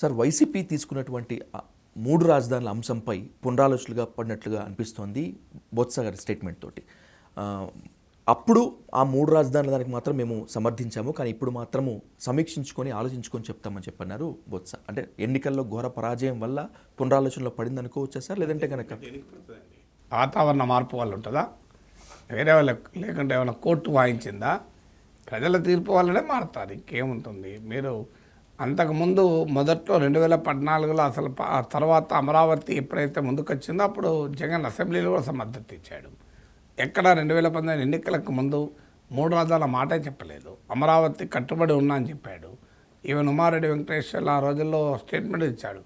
Sir YCP తీసుకున్నటువంటి మూడు రాజధానుల అంశంపై పునరాలోచనలుగా పడినట్లుగా అనిపిస్తోంది బొత్స గారి స్టేట్మెంట్ తోటి. అప్పుడు ఆ మూడు రాజధానుల దానికి మాత్రం మేము సమర్థించాము కానీ ఇప్పుడు మాత్రము సమీక్షించుకొని ఆలోచించుకొని చెప్తామని చెప్పన్నారు బొత్స. అంటే ఎన్నికల్లో ఘోర పరాజయం వల్ల పునరాలోచనలో పడింది అనుకోవచ్చా సార్ లేదంటే కనుక వాతావరణ మార్పు వల్ల ఉంటుందా? వేరే వాళ్ళకి లేకుంటే ఏమైనా కోర్టు వాయించిందా? ప్రజల తీర్పు వల్లనే మారుతారు ఇంకేముంటుంది? మీరు అంతకుముందు మొదట్లో రెండు వేల పద్నాలుగులో అసలు ఆ తర్వాత అమరావతి ఎప్పుడైతే ముందుకు వచ్చిందో అప్పుడు జగన్ అసెంబ్లీలో కూడా మద్దతు ఇచ్చాడు. ఎక్కడ రెండు వేల పంతొమ్మిది ఎన్నికలకు ముందు మూడు రాజాల మాటే చెప్పలేదు. అమరావతి కట్టుబడి ఉన్నా అని చెప్పాడు. ఈవెన్ ఉమారెడ్డి వెంకటేశ్వర్లు ఆ రోజుల్లో స్టేట్మెంట్ ఇచ్చాడు.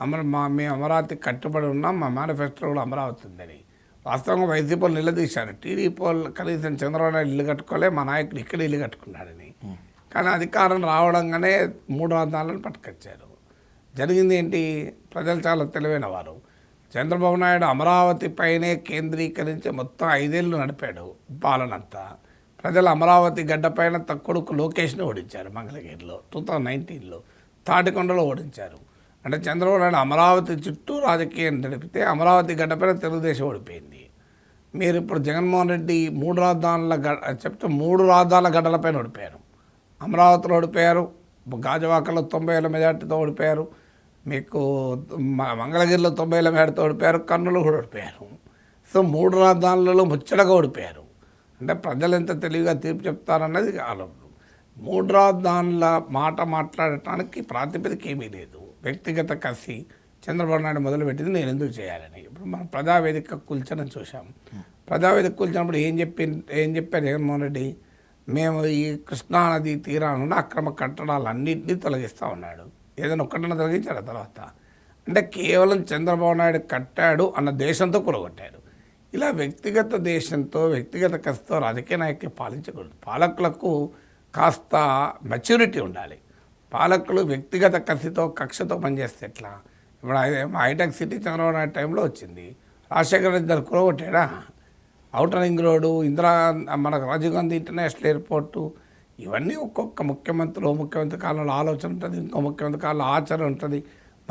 అమర మా మేము అమరావతి కట్టుబడి ఉన్నాం మా మేనిఫెస్టో కూడా అమరావతి ఉందని. వాస్తవంగా వైసీపీలు నిలదీశారు. టీడీపీ కనీసం చంద్రబాబు నాయుడు ఇల్లు కట్టుకోలే మా నాయకుడు ఇక్కడ ఇల్లు కట్టుకున్నాడని. కానీ అధికారం రావడంగానే మూడు రాజధానులను పట్టుకొచ్చారు. జరిగింది ఏంటి? ప్రజలు చాలా తెలివైన వారు. చంద్రబాబు నాయుడు అమరావతి పైనే కేంద్రీకరించి మొత్తం ఐదేళ్ళు నడిపాడు పాలనంతా. ప్రజలు అమరావతి గడ్డపైన తక్కుడుకు లోకేష్ని ఓడించారు మంగళగిరిలో టూ థౌజండ్ నైన్టీన్లో. తాటికొండలో ఓడించారు. అంటే చంద్రబాబు నాయుడు అమరావతి చుట్టూ రాజకీయం నడిపితే అమరావతి గడ్డపైన తెలుగుదేశం ఓడిపోయింది. మీరు ఇప్పుడు జగన్మోహన్ రెడ్డి మూడు రాజధానుల గ చెప్తే మూడు రాజధానుల గడ్డలపైన ఓడిపోయారు. అమరావతిలో ఓడిపోయారు గాజువాకలో తొంభై ఏళ్ళ మెజార్టీతో ఓడిపోయారు మీకు మ- మంగళగిరిలో తొంభై ఏళ్ళ మెజార్టీతో ఓడిపోయారు కర్నూలు కూడా ఓడిపోయారు. సో మూడు రాజధానులలో ముచ్చటగా ఓడిపోయారు. అంటే ప్రజలు ఎంత తెలివిగా తీర్పు చెప్తారన్నది ఆలోచన. మూడు రాజధానుల మాట మాట్లాడటానికి ప్రాతిపదిక ఏమీ లేదు. వ్యక్తిగత కసి చంద్రబాబు నాయుడు మొదలుపెట్టింది నేను ఎందుకు చేయాలని. ఇప్పుడు మనం ప్రజావేదిక కూల్చడం చూసాం ప్రజావేదిక కూల్చినప్పుడు ఏం చెప్పి ఏం చెప్పారు జగన్మోహన్ రెడ్డి? మేము ఈ కృష్ణానది తీరానున్న అక్రమ కట్టడాలన్నింటినీ తొలగిస్తూ ఉన్నాడు. ఏదైనా ఒక్కటన్నా తొలగించాడు తర్వాత? అంటే కేవలం చంద్రబాబు నాయుడు కట్టాడు అన్న దేశంతో కూడగొట్టాడు ఇలా వ్యక్తిగత దేశంతో వ్యక్తిగత కసితో రాజకీయ నాయకులు పాలించకూడదు. పాలకులకు కాస్త మెచ్యూరిటీ ఉండాలి. పాలకులు వ్యక్తిగత కసితో కక్షతో పనిచేస్తే ఎట్లా? ఇప్పుడు హైటెక్ సిటీ చంద్రబాబు నాయుడు టైంలో వచ్చింది. రాజశేఖర రెడ్డి దాన్ని కూడగొట్టాడా అవుటర్ రింగ్ రోడ్డు ఇందిరా మనకు రాజీవ్ గాంధీ ఇంటర్నేషనల్ ఎయిర్పోర్టు ఇవన్నీ ఒక్కొక్క ముఖ్యమంత్రులు ఓ ముఖ్యమంత్రి కాలంలో ఆలోచన ఉంటుంది ఇంకో ముఖ్యమంత్రి కాలంలో ఆచరణ ఉంటుంది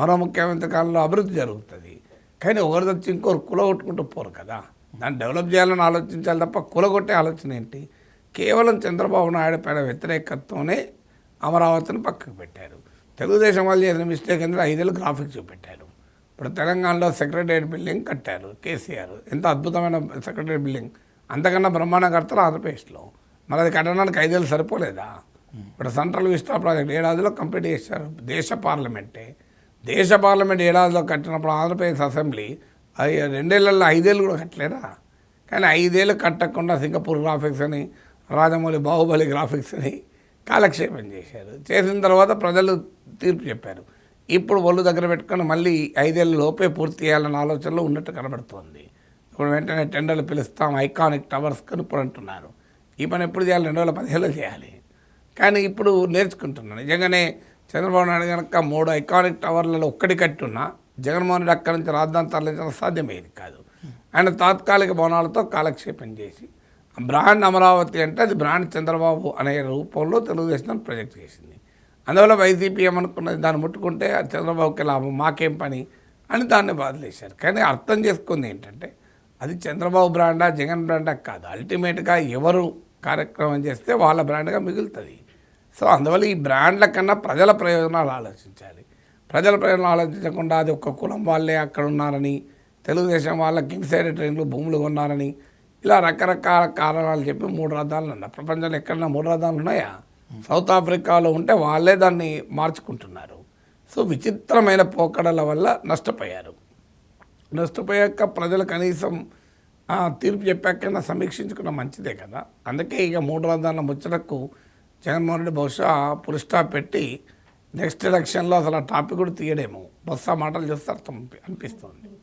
మరో ముఖ్యమంత్రి కాలంలో అభివృద్ధి జరుగుతుంది. కానీ ఒకరి వచ్చి ఇంకొకరు కులగొట్టుకుంటూ పోరు కదా. దాన్ని డెవలప్ చేయాలని ఆలోచించాలి తప్ప కులగొట్టే ఆలోచన ఏంటి? కేవలం చంద్రబాబు నాయుడు పైన వ్యతిరేకతతోనే అమరావతిని పక్కకు పెట్టారు. తెలుగుదేశం వాళ్ళు చేసిన మిస్టేక్ ఏంటంటే ఐదేళ్ళు గ్రాఫిక్స్ చూపెట్టారు. ఇప్పుడు తెలంగాణలో సెక్రటరియట్ బిల్డింగ్ కట్టారు కేసీఆర్. ఎంత అద్భుతమైన సెక్రటరియట్ బిల్డింగ్. అంతకన్నా బ్రహ్మాండ కడతారు ఆంధ్రప్రదేశ్లో. మరి అది కట్టడానికి ఐదేళ్ళు సరిపోలేదా? ఇప్పుడు సెంట్రల్ విస్టా ప్రాజెక్ట్ ఏడాదిలో కంప్లీట్ చేశారు. దేశ పార్లమెంటే. దేశ పార్లమెంట్ ఏడాదిలో కట్టినప్పుడు ఆంధ్రప్రదేశ్ అసెంబ్లీ అది రెండేళ్ళలో ఐదేళ్ళు కూడా కట్టలేదా? కానీ ఐదేళ్ళు కట్టకుండా సింగపూర్ గ్రాఫిక్స్ అని రాజమౌళి బాహుబలి గ్రాఫిక్స్ అని కాలక్షేపం చేశారు. చేసిన తర్వాత ప్రజలు తీర్పు చెప్పారు. ఇప్పుడు ఒళ్ళు దగ్గర పెట్టుకొని మళ్ళీ ఐదేళ్ళ లోపే పూర్తి చేయాలన్న ఆలోచనలో ఉన్నట్టు కనబడుతోంది. ఇప్పుడు వెంటనే టెండర్లు పిలుస్తాం ఐకానిక్ టవర్స్ అని అంటున్నారు. ఈ పని ఎప్పుడు చేయాలి? రెండు వేల పదిహేనులో చేయాలి. కానీ ఇప్పుడు నేర్చుకుంటున్నాను. నిజంగానే చంద్రబాబు నాయుడు కనుక మూడు ఐకానిక్ టవర్లలో ఒక్కటి కట్టున్నా జగన్మోహన్ రెడ్డి అక్కడి నుంచి రాజధాని తరలించడం సాధ్యమయ్యేది కాదు. ఆయన తాత్కాలిక భవనాలతో కాలక్షేపం చేసి బ్రాండ్ అమరావతి అంటే అది బ్రాండ్ చంద్రబాబు అనే రూపంలో తెలుగుదేశం ప్రొజెక్ట్ చేసింది. అందువల్ల వైసీపీ ఏమనుకున్నది? దాన్ని ముట్టుకుంటే చంద్రబాబుకి లాభం మాకేం పని అని దాన్ని బాధలేశారు కానీ అర్థం చేసుకుంది ఏంటంటే అది చంద్రబాబు బ్రాండా జగన్ బ్రాండా కాదు. అల్టిమేట్గా ఎవరు కార్యక్రమం చేస్తే వాళ్ళ బ్రాండ్గా మిగులుతుంది. సో అందువల్ల ఈ బ్రాండ్ల కన్నా ప్రజల ప్రయోజనాలు ఆలోచించాలి. ప్రజల ప్రయోజనాలు ఆలోచించకుండా అది ఒక కులం వాళ్ళే అక్కడ ఉన్నారని తెలుగుదేశం వాళ్ళకి సైడ్ ట్రైన్లు భూములు కొన్నారని ఇలా రకరకాల కారణాలు చెప్పి మూడు రథాలు ఉన్నాయి ప్రపంచంలో ఎక్కడన్నా మూడు రథాలు ఉన్నాయా? సౌత్ ఆఫ్రికాలో ఉంటే వాళ్ళే దాన్ని మార్చుకుంటున్నారు. సో విచిత్రమైన పోకడల వల్ల నష్టపోయారు. నష్టపోయాక ప్రజలు కనీసం ఆ, తీర్పు చెప్పాకైనా సమీక్షించుకున్న మంచిదే కదా. అందుకే ఇక మూడు వందల ముచ్చటకు జగన్మోహన్ రెడ్డి బహుశా పురుష్టా పెట్టి నెక్స్ట్ ఎలక్షన్లో అసలు ఆ టాపిక్ కూడా తీయడేమో. బొత్స మాటలు చూస్తే అర్థం అనిపిస్తుంది.